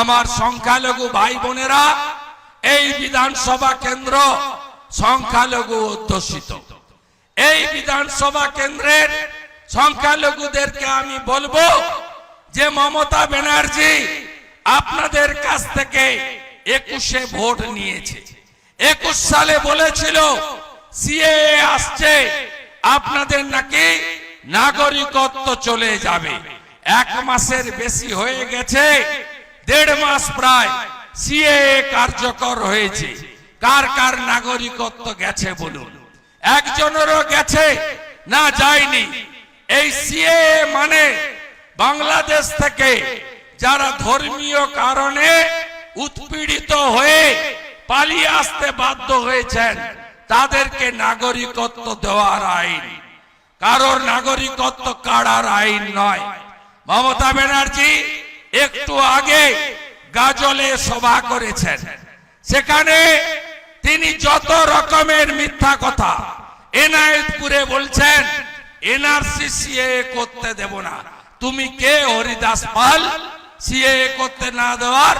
আমার সংখ্যালঘু ভাই বোনেরা, এই বিধানসভা কেন্দ্র সংখ্যালঘু অধ্যুষিত। এই বিধানসভা কেন্দ্রের সংখ্যালঘুদেরকে আমি বলব যে মমতা ব্যানার্জি আপনাদের কাছ থেকে একুশে ভোট নিয়েছে। একুশ সালে বলেছিল সিএ আসছে, আপনাদের নাকি নাগরিকত্ব চলে যাবে। এক মাসের বেশি হয়ে গেছে দেড় মাস প্রায় সিএ কার্যকর হয়েছে। কার কার নাগরিকত্ব গেছে বলুন। একজনেরও গেছে, না যায়নি। এই সিএ মানে বাংলাদেশ থেকে যারা ধর্মীয় কারণে উৎপীড়িত হয়ে পালিয়ে আসতে বাধ্য হয়েছেন, তাদেরকে নাগরিকত্ব দেওয়ার আইন। কারোর নাগরিকত্ব কাড়ার আইন নয়। মমতা ব্যানার্জি একটু আগে গাজলে সভা করেছেন। সেখানে তিনি যত রকমের মিথ্যা কথা এনায়েতপুরে বলছেন এনআরসি সিএ করতে দেব না। তুমি কে, হরিদাস পাল? সিএ করতে না দেওয়ার?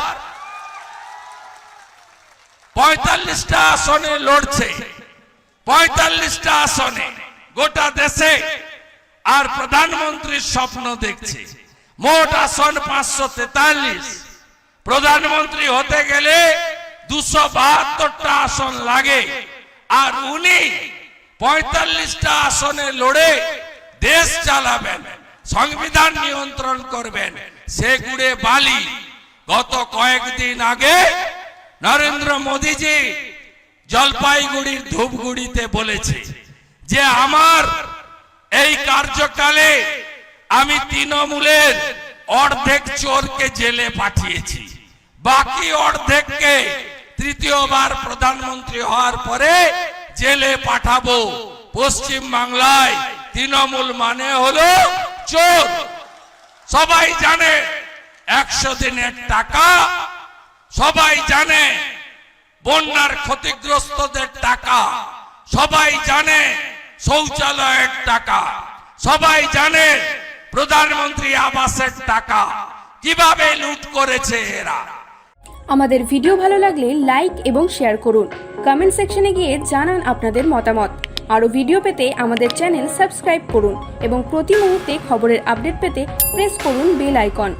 পঁয়তাল্লিশটা আসনে লড়ছে। পঁয়তাল্লিশটা আসনে গোটা দেশে আর প্রধানমন্ত্রীর স্বপ্ন দেখছে। মোট আসন পাঁচশো তেতাল্লিশ। প্রধানমন্ত্রী হতে গেলে দুশো বাহাত্তরটা আসন লাগে। আর উনি পঁয়তাল্লিশটা আসনে লড়ে দেশ চালাবেন, সংবিধান নিয়ন্ত্রণ করবেন। সেগুড়ে বালি। গত কয়েকদিন আগে নরেন্দ্র মোদীজি জলপাইগুড়ির ধূপগুড়িতে বলেছে যে, আমার এই কার্যকালে আমি তৃণমূলের অর্ধেক চোরকে জেলে পাঠিয়েছি। বাকি অর্ধেককে তৃতীয়বার প্রধানমন্ত্রী হওয়ার পরে জেলে পাঠাবো। পশ্চিম বাংলায় তৃণমূল মানে হলো চোর। সবাই জানে একশো দিনের টাকা। সবাই জানে বন্যার ক্ষতিগ্রস্তদের টাকা। সবাই জানে শৌচালয়ের টাকা। সবাই জানে প্রধানমন্ত্রী আবাসের টাকা কীভাবে লুট করেছে এরা? আমাদের ভিডিও ভালো লাগলে লাইক এবং শেয়ার করুন। কমেন্ট সেকশনে গিয়ে জানান আপনাদের মতামত। আরও ভিডিও পেতে আমাদের চ্যানেল সাবস্ক্রাইব করুন এবং প্রতি মুহূর্তে খবরের আপডেট পেতে প্রেস করুন বেল আইকন।